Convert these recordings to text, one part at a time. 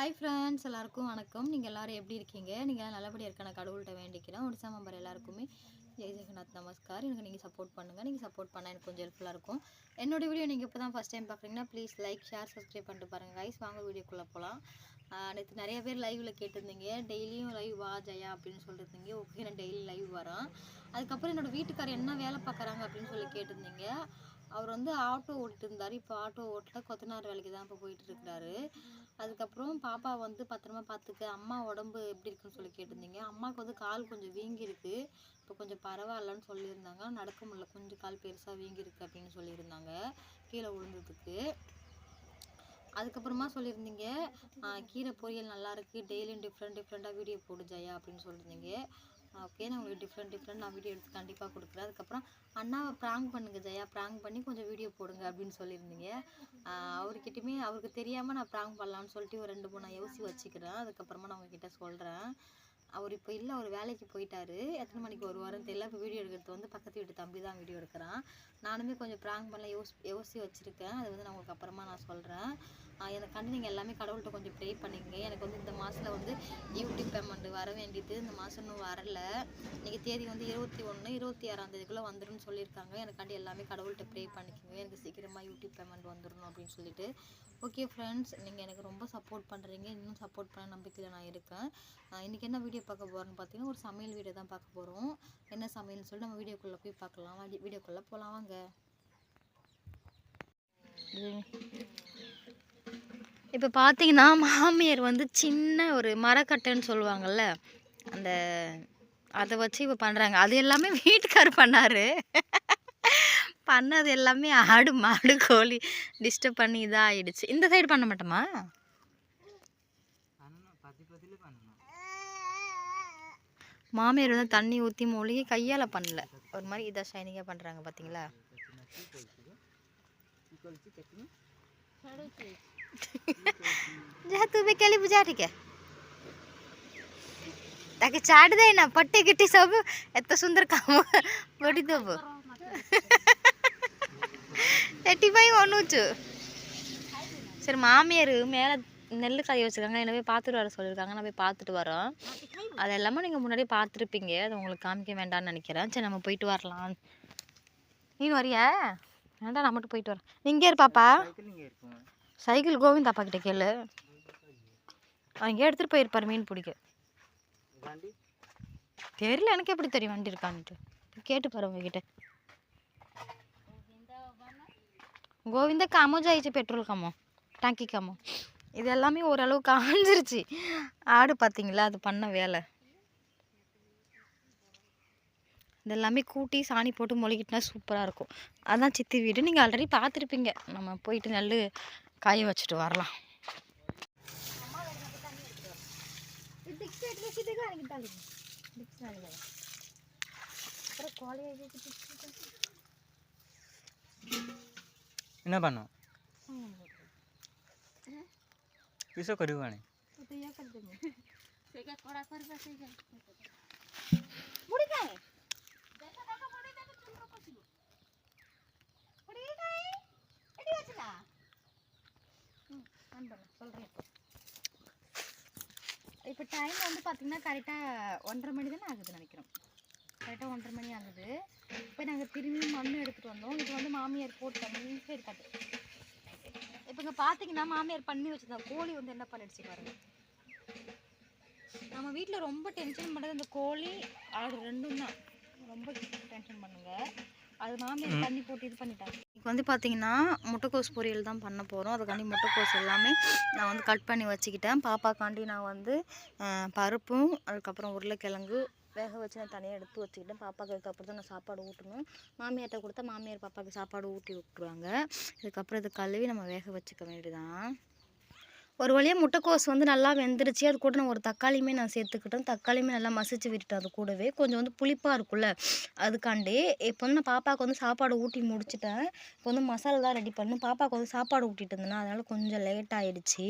Hi friends எல்லாருக்கும் வணக்கம். நீங்கள் எல்லோரும் எப்படி இருக்கீங்க? நீங்கள் நல்லபடியாக இருக்கான கடவுள்கிட்ட வேண்டிக்கிறேன். ஒடிசா மம்பர் எல்லாருக்குமே. ஜெய் ஜெகநாத் நமஸ்கார். எனக்கு நீங்கள் சப்போர்ட் பண்ணுங்கள் நீங்கள் சப்போர்ட் பண்ணால் எனக்கு கொஞ்சம் ஹெல்ப்ஃபுல்லாக இருக்கும். என்னோடய வீடியோ நீங்கள் இப்போ தான் ஃபஸ்ட் டைம் பார்க்குறீங்கன்னா ப்ளீஸ் லைக் ஷேர் சப்ஸ்கிரைப் பண்ணிட்டு பாருங்கள் கைஸ் வாங்க வீடியோக்குள்ளே போகலாம் நேற்று நிறைய பேர் லைவில் கேட்டிருந்தீங்க. டெய்லியும் லைவ் வா ஜெயா அப்படின்னு சொல்லியிருந்தீங்க ஓகே நான் டெய்லி லைவ் வரேன். அதுக்கப்புறம் என்னோட வீட்டுக்காரர் என்ன வேலை பார்க்குறாங்க அப்படின்னு சொல்லி கேட்டிருந்தீங்க. அவர் வந்து ஆட்டோ ஓட்டிட்டு இருந்தார். இப்போ ஆட்டோ ஓட்டல கொத்தனார் வேலைக்கு தான் இப்போ போயிட்டு இருக்கிறாரு. அதுக்கப்புறம் பாப்பா வந்து பத்திரமா பார்த்துக்க அம்மா உடம்பு எப்படி இருக்குன்னு சொல்லி கேட்டிருந்தீங்க. அம்மாவுக்கு வந்து கால் கொஞ்சம் வீங்கியிருக்கு. இப்போ கொஞ்சம் பரவாயில்லன்னு சொல்லியிருந்தாங்க. நடக்க முடியல. கொஞ்சம் கால் பெருசாக வீங்கியிருக்கு அப்படின்னு சொல்லியிருந்தாங்க. கீழே விழுந்ததுக்கு. அதுக்கப்புறமா சொல்லியிருந்தீங்க கீரை பொரியல் நல்லாயிருக்கு டெய்லியும் டிஃப்ரெண்ட் டிஃப்ரெண்ட்டாக வீடியோ போடு ஜெயா அப்படின்னு சொல்லியிருந்தீங்க. ஓகே நான் உங்களுக்கு டிஃப்ரெண்ட் டிஃப்ரெண்ட் நான் வீடியோ எடுத்து கண்டிப்பாக கொடுக்குறேன். அதுக்கப்புறம் அண்ணாவை ப்ராங்க் பண்ணுங்க ஜெயா. ப்ராங்க் பண்ணி கொஞ்சம் வீடியோ போடுங்க அப்படின்னு சொல்லியிருந்தீங்க. அவர்கிட்டயுமே அவருக்கு தெரியாமல் நான் ப்ராங்க் பண்ணலான்னு சொல்லிட்டு ஒரு ரெண்டு மூணு நான் யோசி வச்சுக்கிறேன். அதுக்கப்புறமா நான் உங்ககிட்ட சொல்கிறேன் அவர் இப்போ இல்லை அவர் வேலைக்கு போயிட்டாரு. எத்தனை மணிக்கு வருவாருன்னு தெரியல. இப்போ வீடியோ எடுக்கிறது வந்து பக்கத்து வீட்டு தம்பி தான் வீடியோ எடுக்கிறான். நானுமே கொஞ்சம் ப்ராங்க் பண்ண யோசி யோசி வச்சுருக்கேன். அது வந்து நான் உங்களுக்கு அப்புறமா நான் சொல்கிறேன் எனக்கு கண்டு நீங்கள் எல்லாமே கடவுள்கிட்ட கொஞ்சம் ப்ரே பண்ணிக்கங்க. எனக்கு வந்து இந்த மாதத்தில் வந்து யூடியூப் பேமெண்ட் வர வேண்டியது. இந்த மாதம் இன்னும் வரல. இன்றைக்கி தேதி வந்து இருபத்தி ஒன்று இருபத்தி ஆறாம் தேதிக்குள்ளே வந்துடும் சொல்லியிருக்காங்க. எனக்காண்டி எல்லாமே கடவுள்கிட்ட ப்ரே பண்ணிக்கோங்க. எனக்கு சீக்கிரமாக யூடியூப் பேமெண்ட் வந்துடணும் அப்படின்னு சொல்லிட்டு. ஓகே ஃப்ரெண்ட்ஸ் நீங்கள் எனக்கு ரொம்ப சப்போர்ட் பண்ணுறீங்க இன்னும் சப்போர்ட் பண்ண நம்பிக்கையில் நான் இருக்கேன். இன்றைக்கி இன்னைக்கு என்ன வீடியோ பார்க்க போகிறோன்னு பார்த்தீங்கன்னா ஒரு சமையல் வீடியோ தான் பார்க்க போகிறோம் என்ன சமையல்னு சொல்லி நம்ம வீடியோக்குள்ளே போய் பார்க்கலாம். வீடியோக்குள்ளே போகலாம் வாங்க. இப்போ பார்த்தீங்கன்னா மாமியார் வந்து சின்ன ஒரு மரக்கட்டைன்னு சொல்லுவாங்கல்ல அந்த அதை வச்சு இப்போ பண்ணுறாங்க அது எல்லாமே வீட்டுக்கார் பண்ணார். பண்ணது எல்லாமே ஆடு மாடு கோழி டிஸ்டர்ப் பண்ணி இதாக ஆயிடுச்சு இந்த சைடு பண்ண மாட்டோமா? மாமியார் வந்து தண்ணி ஊற்றி மூழ்கி கையால் பண்ணல ஒரு மாதிரி இதாக ஷைனிங்காக பண்ணுறாங்க பார்த்தீங்களா जा तू भी केली बुझा ठीक है ताकि चाट दे ना पट्टी गिट्टी सब एत सुंदर काम बड़ी देव எட்டிப்பாய் ஒன்றுச்சு சரி மாமியார் மேலே நெல் காய வச்சுருக்காங்க. என்ன போய் பார்த்துட்டு வர சொல்லியிருக்காங்க. நான் போய் பார்த்துட்டு வரோம் அது எல்லாமே நீங்கள் முன்னாடியே பார்த்துருப்பீங்க. அது உங்களுக்கு காமிக்க வேண்டாம்னு நினைக்கிறேன். சரி நம்ம போயிட்டு வரலாம். நீ வரியா? வேண்டாம் நான் மட்டும் போயிட்டு வரேன். நீங்க இருப்பாப்பா சைக்கிள் கோவிந்த் அப்பா கிட்ட கேளு. அவங்க எடுத்துகிட்டு போயிருப்பார் மீன் பிடிக்க. தெரியல எனக்கு எப்படி தெரியும் வண்டி இருக்கான்ட்டு. கேட்டு பாரு உங்ககிட்ட. கோவிந்தா காமோ ஜாயிச்சு பெட்ரோல் காமோ டாங்கி காமோ. இது எல்லாமே ஓரளவு காஞ்சிருச்சு ஆடு பார்த்தீங்களா அது பண்ண வேலை. இது எல்லாமே கூட்டி சாணி போட்டு மொழிகிட்டுனா சூப்பராக இருக்கும். அதான் சித்தி வீடு. நீங்கள் ஆல்ரெடி பார்த்துருப்பீங்க நம்ம போயிட்டு நெல் காய வச்சுட்டு வரலாம். என்ன பண்ணும்? কিসো করিব இப்போ டைம் வந்து பார்த்தீங்கன்னா கரெக்டாக ஒன்றரை மணி தானே ஆகுது நினைக்கிறோம். கரெக்டாக ஒன்றரை மணி ஆகுது. இப்போ நாங்கள் திரும்பி மண்ணு எடுத்துகிட்டு வந்தோம். இது வந்து மாமியார் போட்டு தண்ணி சரி கட்டு இப்போ இங்கே பார்த்தீங்கன்னா மாமியார் பண்ணி வச்சிருந்தா கோழி வந்து என்ன பண்ணிடுச்சு பாருங்க. நம்ம வீட்டில் ரொம்ப டென்ஷன் பண்ணுறது இந்த கோழி ஆடு ரெண்டும் தான். ரொம்ப டென்ஷன் பண்ணுங்க. அது மாமியார் தண்ணி போட்டு இது பண்ணிட்டாங்க. இப்போ வந்து பார்த்தீங்கன்னா முட்டைக்கோஸ் பொரியல் தான் பண்ண போகிறோம் அதுக்காண்டி முட்டைக்கோஸ் எல்லாமே நான் வந்து கட் பண்ணி வச்சுக்கிட்டேன். பாப்பாக்காண்டி நான் வந்து பருப்பும் அதுக்கப்புறம் உருளைக்கிழங்கு வேக வச்சு நான் தனியாக எடுத்து வச்சுக்கிட்டேன். பாப்பாக்கு அதுக்கப்புறம் தான் நான் சாப்பாடு ஊட்டணும். மாமியார்கிட்ட கொடுத்தா மாமியார் பாப்பாவுக்கு சாப்பாடு ஊட்டி விட்டுருவாங்க. இதுக்கப்புறம் இதை கழுவி நம்ம வேக வச்சுக்க வேண்டியதான் ஒரு வழியாக முட்டைக்கோஸ் வந்து நல்லா வெந்துருச்சு. அது கூட நான் ஒரு தக்காளியுமே நான் சேர்த்துக்கிட்டேன். தக்காளியுமே நல்லா மசிச்சு விட்டுட்டேன் அது கூடவே கொஞ்சம் வந்து புளிப்பாக இருக்கும்ல அதுக்காண்டி இப்போ வந்து நான் பாப்பாவுக்கு வந்து சாப்பாடு ஊட்டி முடிச்சிட்டேன். இப்போ வந்து மசாலா தான் ரெடி பண்ணணும் பாப்பாவுக்கு வந்து சாப்பாடு ஊட்டிட்டு இருந்தேன்னா அதனால் கொஞ்சம் லேட் ஆயிடுச்சு.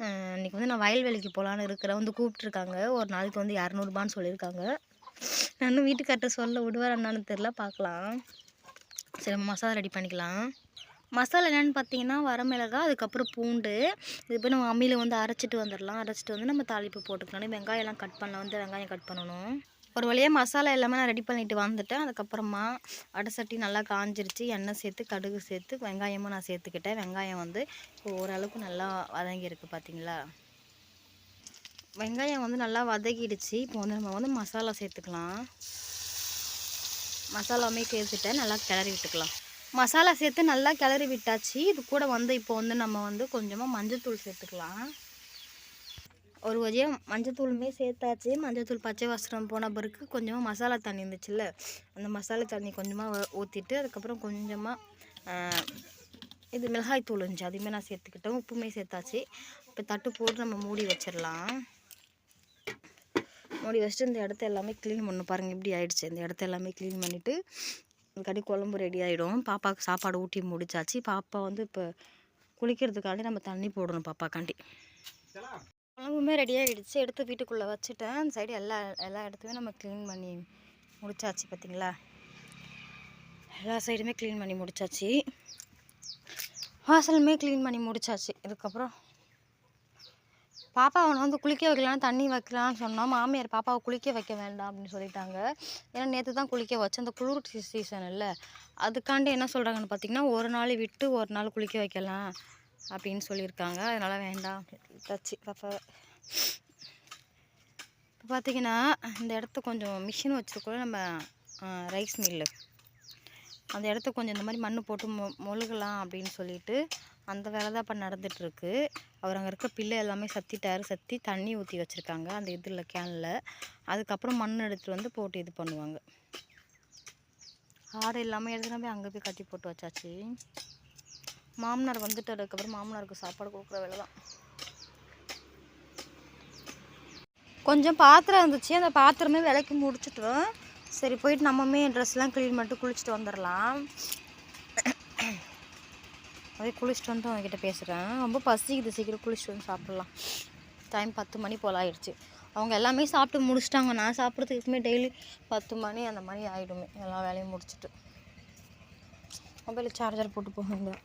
இன்றைக்கி இன்னைக்கு வந்து நான் வயல்வெளிக்கு போகலான்னு இருக்கிறேன். வந்து கூப்பிட்ருக்காங்க ஒரு நாளைக்கு வந்து இரநூறுபான்னு சொல்லியிருக்காங்க. நான் இன்னும் வீட்டுக்கார்ட்ட சொல்ல விடுவார் என்னான்னு தெரில பார்க்கலாம். சரி நம்ம மசாலா ரெடி பண்ணிக்கலாம். மசாலா என்னென்னு பார்த்தீங்கன்னா வரமிளகா அதுக்கப்புறம் பூண்டு. இது போய் நம்ம அம்மியில் வந்து அரைச்சிட்டு வந்துடலாம். அரைச்சிட்டு வந்து நம்ம தாளிப்பு போட்டுக்கலாம். வெங்காயம்லாம் கட் பண்ணலாம். வந்து வெங்காயம் கட் பண்ணணும். ஒரு வழியாக மசாலா எல்லாமே நான் ரெடி பண்ணிட்டு வந்துட்டேன். அதுக்கப்புறமா அடை சட்டி நல்லா காஞ்சிருச்சு. எண்ணெய் சேர்த்து கடுகு சேர்த்து வெங்காயமும் நான் சேர்த்துக்கிட்டேன். வெங்காயம் வந்து இப்போ ஓரளவுக்கு நல்லா வதங்கியிருக்கு பார்த்தீங்களா வெங்காயம் வந்து நல்லா வதக்கிடுச்சு இப்போ வந்து நம்ம வந்து மசாலா சேர்த்துக்கலாம். மசாலாவுமே சேர்த்துட்டேன். நல்லா கிளறி விட்டுக்கலாம். மசாலா சேர்த்து நல்லா கிளறி விட்டாச்சு. இது கூட வந்து இப்போ வந்து நம்ம வந்து கொஞ்சமாக மஞ்சள்தூள் சேர்த்துக்கலாம். ஒரு வழியாக மஞ்சத்தூளுமே சேர்த்தாச்சு. மஞ்சத்தூள் பச்சை வாசனம் போன பிறகு கொஞ்சமாக மசாலா தண்ணி இருந்துச்சுல்ல அந்த மசாலா தண்ணி கொஞ்சமாக ஊற்றிட்டு அதுக்கப்புறம் கொஞ்சமாக இது மிளகாய் தூள் இருந்துச்சு. அதையுமே நான் சேர்த்துக்கிட்டேன். உப்புமே சேர்த்தாச்சு. இப்போ தட்டு போட்டு நம்ம மூடி வச்சிடலாம். மூடி வச்சுட்டு இந்த இடத்த எல்லாமே க்ளீன் பண்ணணும். பாருங்கள் இப்படி ஆயிடுச்சு. இந்த இடத்த எல்லாமே க்ளீன் பண்ணிவிட்டு கடி குழம்பு ரெடி ஆகிடும் பாப்பாவுக்கு சாப்பாடு ஊட்டி முடிச்சாச்சு. பாப்பா வந்து இப்போ குளிக்கிறதுக்காண்டி நம்ம தண்ணி போடணும் பாப்பாக்காண்டி. குழம்புமே ரெடியாகிடுச்சு எடுத்து வீட்டுக்குள்ளே வச்சுட்டேன். அந்த சைடு எல்லா எல்லா இடத்தையும் நம்ம க்ளீன் பண்ணி முடிச்சாச்சு பார்த்தீங்களா எல்லா சைடுமே க்ளீன் பண்ணி முடிச்சாச்சு. வாசலுமே க்ளீன் பண்ணி முடிச்சாச்சு. இதுக்கப்புறம் பாப்பா அவனை வந்து குளிக்க வைக்கலான்னு தண்ணி வைக்கலான்னு சொன்னோம். மாமியார் பாப்பாவை குளிக்க வைக்க வேண்டாம் அப்படின்னு சொல்லிட்டாங்க. ஏன்னா நேற்று தான் குளிக்க வச்சு அந்த குளிர் சீசன் இல்லை. அதுக்காண்டி என்ன சொல்கிறாங்கன்னு பார்த்தீங்கன்னா ஒரு நாள் விட்டு ஒரு நாள் குளிக்க வைக்கலாம். அப்படின்னு சொல்லியிருக்காங்க. அதனால் வேண்டாம். தச்சு இப்போ பார்த்தீங்கன்னா இந்த இடத்த கொஞ்சம் மிஷின் வச்சுருக்கோம் நம்ம ரைஸ் மில்லு. அந்த இடத்த கொஞ்சம் இந்த மாதிரி மண் போட்டு மொ மொழுகலாம் அப்படின்னு சொல்லிட்டு அந்த வேலை தான் இப்போ நடந்துகிட்ருக்கு அவர் அங்கே இருக்க பில்லு எல்லாமே சத்திட்டாரு. சத்தி தண்ணி ஊற்றி வச்சுருக்காங்க அந்த இதில் கேனில். அதுக்கப்புறம் மண் எடுத்துகிட்டு வந்து போட்டு இது பண்ணுவாங்க. ஆடு எல்லாமே எடுத்துகிட்டு போய் அங்கே போய் கட்டி போட்டு வச்சாச்சு. மாமனார் வந்துட்டு அதுக்கப்புறம் மாமனாருக்கு சாப்பாடு கொடுக்குற வேலை தான் கொஞ்சம் பாத்திரம் இருந்துச்சு. அந்த பாத்திரமே விலைக்கு முடிச்சுட்டோம். சரி போயிட்டு நம்மமே ட்ரெஸ்லாம் க்ளீன் பண்ணிட்டு குளிச்சுட்டு வந்துடலாம் அதே குளிச்சுட்டு வந்து அவங்ககிட்ட பேசுகிறேன் ரொம்ப பசிக்குது. சீக்கிரம் குளிச்சுட்டு வந்து சாப்பிட்லாம். டைம் பத்து மணி போல் ஆயிடுச்சு. அவங்க எல்லாமே சாப்பிட்டு முடிச்சிட்டாங்க. நான் சாப்பிட்றதுக்குமே டெய்லி பத்து மணி அந்த மாதிரி ஆகிடுமே எல்லா வேலையும் முடிச்சுட்டு. மொபைலில் சார்ஜர் போட்டு போகணும்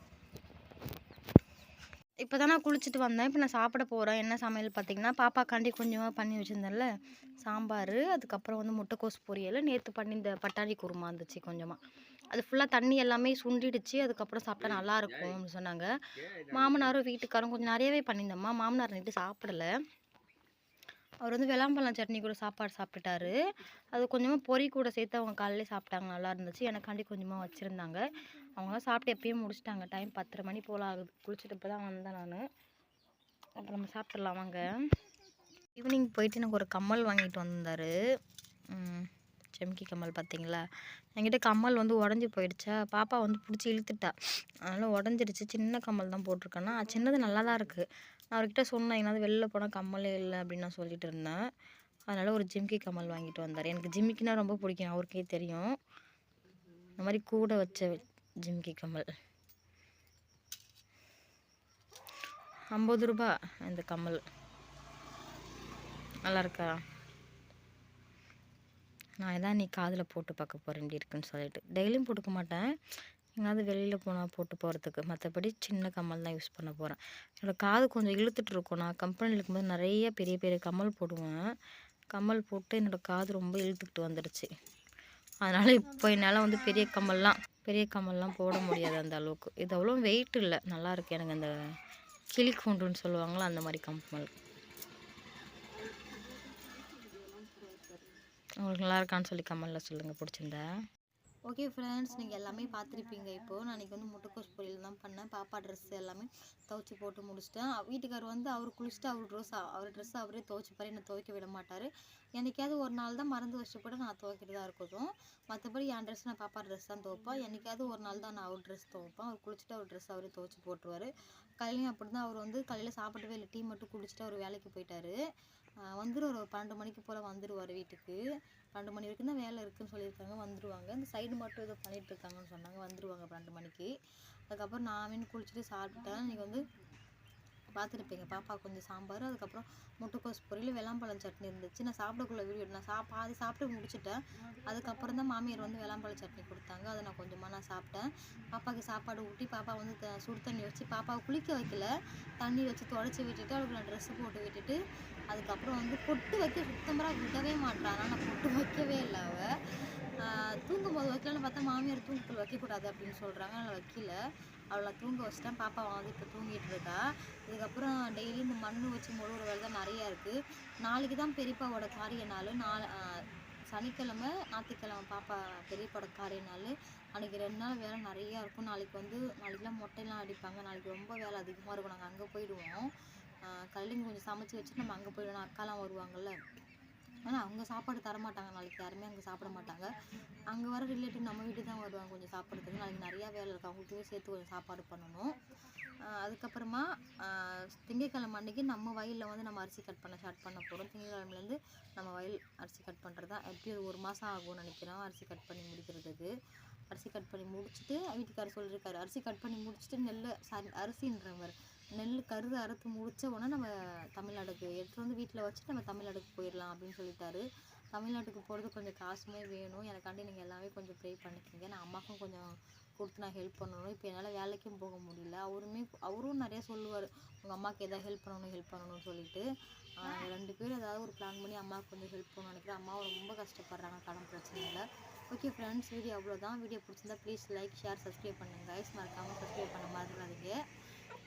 இப்போ தான் நான் குளிச்சுட்டு வந்தேன். இப்போ நான் சாப்பிட போகிறேன் என்ன சமையல் பார்த்தீங்கன்னா பாப்பாக்காண்டி கொஞ்சமாக பண்ணி வச்சுருந்தேன்ல சாம்பார் அதுக்கப்புறம் வந்து முட்டைக்கோஸ் பொரியல் நேற்று பண்ணி இந்த பட்டாணி குருமா இருந்துச்சு கொஞ்சமாக அது ஃபுல்லாக தண்ணி எல்லாமே சுண்டிடுச்சு. அதுக்கப்புறம் சாப்பிட்டா நல்லாயிருக்கும் அப்படின்னு சொன்னாங்க. மாமனாரும் வீட்டுக்காரும் கொஞ்சம் நிறையவே பண்ணியிருந்தம்மா. மாமனார் நைட்டு சாப்பிடல. அவர் வந்து வெளாம்பழம் சட்னி கூட சாப்பாடு சாப்பிட்டுட்டாரு. அது கொஞ்சமாக பொரி கூட சேர்த்து அவங்க காலையிலே சாப்பிட்டாங்க. நல்லா இருந்துச்சு. எனக்காண்டி கொஞ்சமாக வச்சுருந்தாங்க. அவங்களாம் சாப்பிட்டு எப்பயும் முடிச்சிட்டாங்க. டைம் பத்தரை மணி போல் ஆகுது. குளிச்சுட்டு இப்போ தான் வந்தேன் நான். அப்புறம் நம்ம சாப்பிட்றலாம் வாங்க. ஈவினிங் போயிட்டு எனக்கு ஒரு கம்மல் வாங்கிட்டு வந்தார். செம்கி கம்மல் பார்த்தீங்களா? என்கிட்ட கம்மல் வந்து உடஞ்சி போயிடுச்சா? பாப்பா வந்து பிடிச்சி இழுத்துட்டா. அதனால் உடஞ்சிடுச்சு சின்ன கம்மல் தான் போட்டிருக்கேன்னா சின்னது நல்லா தான் இருக்குது நான் அவர்கிட்ட சொன்னேன் எங்கேயாவது வெளில போனால் கம்மலே இல்லை அப்படின்னு நான் சொல்லிட்டு இருந்தேன். அதனால் ஒரு ஜிம்கி கம்மல் வாங்கிட்டு வந்தார். எனக்கு ஜிம்மிக்கினா ரொம்ப பிடிக்கும். அவருக்கே தெரியும். இந்த மாதிரி கூட வச்ச ஜிம்கி கம்மல். ஐம்பது ரூபா இந்த கம்மல். நல்லா இருக்கா? நான் இதான் நீ காதில் போட்டு பார்க்க போகிறேன் இப்படி இருக்குன்னு சொல்லிட்டு. டெய்லியும் போட்டுக்க மாட்டேன். எங்கேயாவது வெளியில் போனால் போட்டு போகிறதுக்கு மற்றபடி சின்ன கம்மல் தான் யூஸ் பண்ண போகிறேன் என்னோடய காது கொஞ்சம் இழுத்துட்டு இருக்கும். நான் கம்பெனியில் இருக்கும்போது நிறைய பெரிய பெரிய கம்மல் போடுவேன். கம்மல் போட்டு என்னோடய காது ரொம்ப இழுத்துக்கிட்டு வந்துடுச்சு. அதனால் இப்போ என்னால் வந்து பெரிய கம்மல்லாம் பெரிய கம்மல்லாம் போட முடியாது அந்த அளவுக்கு. இது அவ்வளோ வெயிட் இல்லை. நல்லாயிருக்கு எனக்கு அந்த கிளி கூண்டுன்னு சொல்லுவாங்களா அந்த மாதிரி கம்மல். உங்களுக்கு நல்லா இருக்கான்னு சொல்லி கம்மலில் சொல்லுங்கள் பிடிச்சிருந்தா. ஓகே ஃப்ரெண்ட்ஸ் நீங்கள் எல்லாமே பார்த்துருப்பீங்க. இப்போது நான் இன்றைக்கி வந்து முட்டைக்கோஸ் பொரியல் தான் பண்ணேன். பாப்பா ட்ரெஸ் எல்லாமே துவச்சி போட்டு முடிச்சிட்டேன். வீட்டுக்கார் வந்து அவர் குளிச்சுட்டு அவர் ட்ரெஸ் அவர் ட்ரெஸ் அவரே துவைச்சிப்பாரு என்னை துவைக்க விட மாட்டார். என்றைக்காவது ஒரு நாள் தான் மறந்து வச்சுப்பட கூட நான் தான் இருக்கட்டும். மற்றபடி என் ட்ரெஸ் நான் பாப்பா ட்ரெஸ் தான் துவைப்பேன் என்றைக்காவது ஒரு நாள் தான் நான் அவர் ட்ரெஸ் துவைப்பேன். அவர் குளிச்சுட்டு அவர் ட்ரெஸ் அவரே துவைச்சி போட்டுருவார். காலையிலையும் அப்படி தான் அவர் வந்து காலையில் சாப்பிடவே இல்லை. டீ மட்டும் குடிச்சிட்டு அவர் வேலைக்கு போயிட்டார். வந்துடுவார் ஒரு பன்னெண்டு மணிக்கு போல் வந்துடுவார் வீட்டுக்கு. பன்னெண்டு மணி வரைக்கும் தான் வேலை இருக்குன்னு சொல்லியிருக்காங்க. வந்துடுவாங்க இந்த சைடு மட்டும் ஏதோ பண்ணிகிட்ருக்காங்கன்னு சொன்னாங்க. வந்துடுவாங்க பன்னெண்டு மணிக்கு. அதுக்கப்புறம் நான் மீன் குளிச்சுட்டு சாப்பிட்டேன் இன்றைக்கி வந்து பார்த்துருப்பீங்க பாப்பா கொஞ்சம் சாம்பார் அதுக்கப்புறம் முட்டைக்கோஸ் பொரியல் வெள்ளாம்பழம் சட்னி இருந்துச்சு. நான் சாப்பிடக்குள்ள வீடியோ நான் சா பாதி சாப்பிட்டு முடிச்சிட்டேன். அதுக்கப்புறம் தான் மாமியார் வந்து வெள்ளாம்பழம் சட்னி கொடுத்தாங்க. அதை நான் கொஞ்சமாக நான் சாப்பிட்டேன். பாப்பாவுக்கு சாப்பாடு ஊட்டி பாப்பா வந்து த- சுடு தண்ணி வச்சு பாப்பாவை குளிக்க வைக்கல. தண்ணி வச்சு தொடச்சி விட்டுட்டு அவளுக்கு நான் ட்ரெஸ்ஸு போட்டு விட்டுட்டு அதுக்கப்புறம் வந்து பொட்டு வைக்க சுத்தமாக விடவே மாட்டான் ஆனால் நான் பொட்டு வைக்கவே இல்லை அவள் தூங்கும்போது வைக்கலான்னு பார்த்தா மாமியார் தூக்கத்தில் வைக்கக்கூடாது அப்படின்னு சொல்கிறாங்க அதனால் வைக்கல. அவளை தூங்க வச்சிட்டேன். பாப்பா வந்து இப்போ தூங்கிட்டு இருக்கா. இதுக்கப்புறம் டெய்லி இந்த மண் வச்சு முழுகிற வேலை தான் நிறையா இருக்குது நாளைக்கு தான் பெரியப்பாவோட காரிய நாள் நாளை சனிக்கிழமை ஞாயிற்றுக்கிழமை பாப்பா பெரியப்பாவோட காரிய நாள் அன்றைக்கி ரெண்டு நாள் வேலை நிறையா இருக்கும். நாளைக்கு வந்து நாளைக்கெலாம் மொட்டையெல்லாம் அடிப்பாங்க. நாளைக்கு ரொம்ப வேலை அதிகமாக இருக்கும். நாங்கள் அங்கே போயிடுவோம். கல்லிங்க கொஞ்சம் சமைச்சு வச்சுட்டு நம்ம அங்கே போயிடுவோம். அக்காலாம் வருவாங்கல்ல. ஆனால் அவங்க சாப்பாடு தர மாட்டாங்க நாளைக்கு யாருமே அங்கே சாப்பிட மாட்டாங்க. அங்கே வர ரிலேட்டிவ் நம்ம வீட்டுக்கு தான் வருவாங்க. கொஞ்சம் சாப்பிட்றதுக்கு நாளைக்கு நிறையா வேலை இருக்குது அவங்களுக்குமே சேர்த்து கொஞ்சம் சாப்பாடு பண்ணணும். அதுக்கப்புறமா திங்கக்கிழமை திங்கட்கிழமை அன்னைக்கு நம்ம வயலில் வந்து நம்ம அரிசி கட் பண்ண ஸ்டார்ட் பண்ண போகிறோம் திங்கட்கிழமைலேருந்து நம்ம வயல் அரிசி கட் பண்ணுறது தான் எப்படியும் ஒரு மாதம் ஆகும்னு நினைக்கிறோம் அரிசி கட் பண்ணி முடிக்கிறதுக்கு அரிசி கட் பண்ணி முடிச்சுட்டு வீட்டுக்காரர் சொல்லியிருக்காரு அரிசி கட் பண்ணி முடிச்சுட்டு நெல் சாரி அரிசின்றவர். நெல் கருது அறுத்து முடித்த உடனே நம்ம தமிழ்நாடுக்கு எடுத்துகிட்டு வந்து வீட்டில் வச்சு நம்ம தமிழ்நாடுக்கு போயிடலாம் அப்படின்னு சொல்லிட்டாரு. தமிழ்நாட்டுக்கு போகிறது கொஞ்சம் காசுமே வேணும். எனக்காண்டி நீங்கள் எல்லாமே கொஞ்சம் ப்ரே பண்ணிக்கோங்க. நான் அம்மாவுக்கும் கொஞ்சம் கொடுத்து நான் ஹெல்ப் பண்ணணும். இப்போ என்னால் வேலைக்கும் போக முடியல. அவருமே அவரும் நிறைய சொல்லுவார். உங்கள் அம்மாவுக்கு எதாவது ஹெல்ப் பண்ணணும் ஹெல்ப் பண்ணணும்னு சொல்லிட்டு. ரெண்டு பேரும் ஏதாவது ஒரு பிளான் பண்ணி அம்மாவுக்கு கொஞ்சம் ஹெல்ப் பண்ணணும்னு நினைக்கிறேன். அம்மாவை ரொம்ப கஷ்டப்படுறாங்க கடன் பிரச்சனையில். ஓகே ஃப்ரெண்ட்ஸ் வீடியோ அவ்வளோதான் வீடியோ பிடிச்சிருந்தா ப்ளீஸ் லைக் ஷேர் சப்ஸ்கிரைப் பண்ணுங்கள் கைஸ் மறக்காமல் சப்ஸ்கிரைப் பண்ண மறந்துடாதீங்க.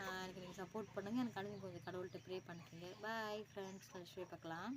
எனக்கு நீங்கள் சப்போர்ட் பண்ணுங்கள் எனக்கு அனுப்பி கொஞ்சம் கடவுள்கிட்ட ப்ரே பண்ணிக்கோங்க. பாய் ஃப்ரெண்ட்ஸ் கழிச்சு பார்க்கலாம்.